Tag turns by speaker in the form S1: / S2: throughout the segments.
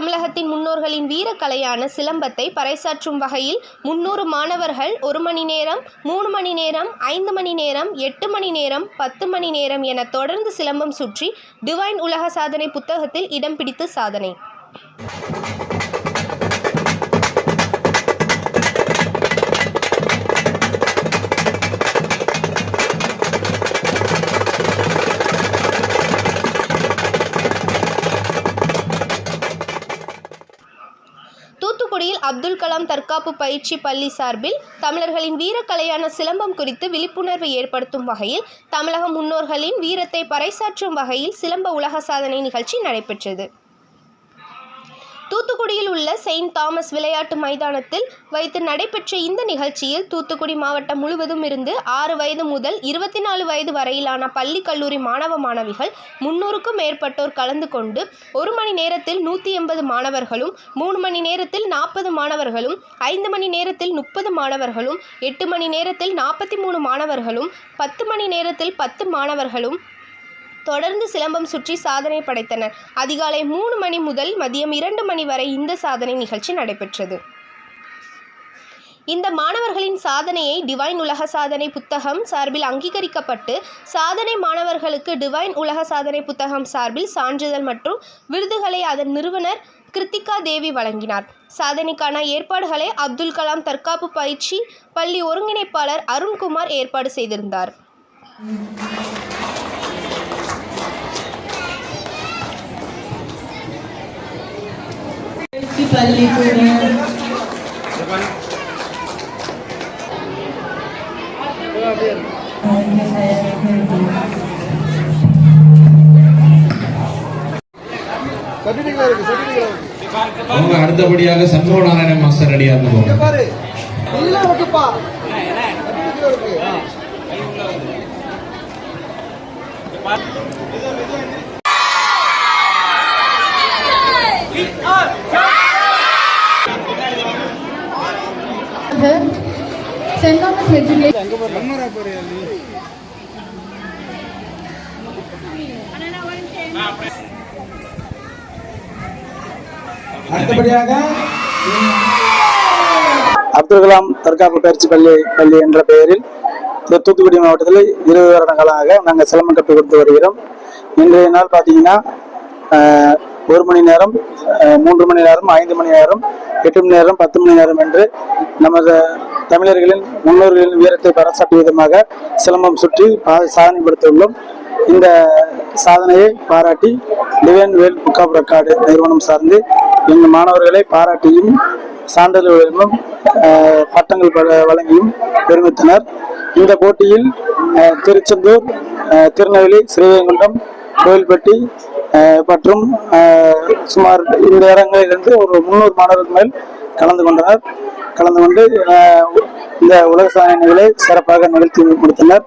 S1: தமிழகத்தின் முன்னோர்களின் வீரக்கலையான சிலம்பத்தை பறைசாற்றும் வகையில் முன்னூறு மாணவர்கள் ஒரு மணி நேரம் மூணு மணி நேரம் ஐந்து மணி நேரம் எட்டு மணி நேரம் பத்து மணி நேரம் என தொடர்ந்து சிலம்பம் சுற்றி டிவைன் உலக சாதனை புத்தகத்தில் இடம் பிடித்து சாதனை. அப்துல் கலாம் தற்காப்பு பயிற்சி பள்ளி சார்பில் தமிழர்களின் வீரக்கலையான சிலம்பம் குறித்து விழிப்புணர்வு ஏற்படுத்தும் வகையில் தமிழக முன்னோர்களின் வீரத்தை பறைசாற்றும் வகையில் சிலம்ப உலக சாதனை நிகழ்ச்சி நடைபெற்றது. தூத்துக்குடியில் உள்ள செயின்ட் தாமஸ் விளையாட்டு மைதானத்தில் வைத்து நடைபெற்ற இந்த நிகழ்ச்சியில் தூத்துக்குடி மாவட்டம் முழுவதும் இருந்து ஆறு வயது முதல் இருபத்தி நாலு வயது வரையிலான பள்ளி கல்லூரி மாணவ மாணவிகள் முன்னூறுக்கும் மேற்பட்டோர் கலந்து கொண்டு ஒரு மணி நேரத்தில் நூற்றி எண்பது மாணவர்களும் மூணு மணி நேரத்தில் நாற்பது மாணவர்களும் ஐந்து மணி நேரத்தில் முப்பது மாணவர்களும் எட்டு மணி நேரத்தில் நாற்பத்தி மூணு மாணவர்களும் பத்து மணி நேரத்தில் பத்து மாணவர்களும் தொடர்ந்து சிலம்பம் சுற்றி சாதனை படைத்தனர். அதிகாலை மூணு மணி முதல் மதியம் இரண்டு மணி வரை இந்த சாதனை நிகழ்ச்சி நடைபெற்றது. இந்த மாணவர்களின் சாதனையை டிவைன் உலக சாதனை புத்தகம் சார்பில் அங்கீகரிக்கப்பட்டு சாதனை மாணவர்களுக்கு டிவைன் உலக சாதனை புத்தகம் சார்பில் சான்றிதழ் மற்றும் விருதுகளை அதன் நிறுவனர் கிருத்திகா தேவி வழங்கினார். சாதனைக்கான ஏற்பாடுகளை அப்துல் கலாம் தற்காப்பு பயிற்சி பள்ளி ஒருங்கிணைப்பாளர் அருண்குமார் ஏற்பாடு செய்திருந்தார்.
S2: இருக்கு
S3: அவங்க அடுத்தபடியாக சண்முக நாராயண மாஸ்டர் ரெடியா இருந்து
S2: இருக்கு
S4: சென்ட் தாமஸ்
S3: அடுத்தபடியாக
S5: அப்துல் கலாம் தற்காப்பு பயிற்சி பள்ளி பள்ளி என்ற பெயரில் தூத்துக்குடி மாவட்டத்தில் இருபது வருட காலமாக நாங்கள் சிலம்பம் கற்றுக் கொடுத்து வருகிறோம். இன்றைய நாள் பார்த்தீங்கன்னா ஒரு மணி நேரம் மூன்று மணி நேரம் ஐந்து மணி நேரம் எட்டு மணி நேரம் பத்து மணி நேரம் என்று நமது தமிழர்களின் முன்னோர்களின் வீரத்தை பறைசாற்றும் விதமாக சிலம்பம் சுற்றி பா- சாதனை படுத்தியுள்ளோம் இந்த சாதனையை பாராட்டி divine world book of record நிறுவனம் சார்ந்து எங்கள் மாணவர்களை பாராட்டியும் சான்றிதழ்களும் பட்டங்கள் வழங்கியும் பெருமித்தனர். இந்த போட்டியில் திருச்செந்தூர் திருநெல்வேலி ஸ்ரீவைகுண்டம் கோயில்பட்டி மற்றும் சுமார் இந்த இடங்களிலிருந்து ஒரு முன்னூறு மாணவர்கள் மேல் கலந்து கொண்டனர். கலந்து கொண்டு இந்த உலக சாதனைகளை சிறப்பாக நிகழ்த்தி கொடுத்தனர்.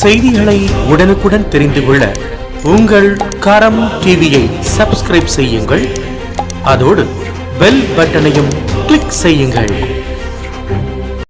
S6: செய்திகளை உடனுக்குடன் தெரிந்து கொள்ள உங்கள் கரம் டிவியை சப்ஸ்கிரைப் செய்யுங்கள். அதோடு பெல் பட்டனையும் கிளிக் செய்யுங்கள்.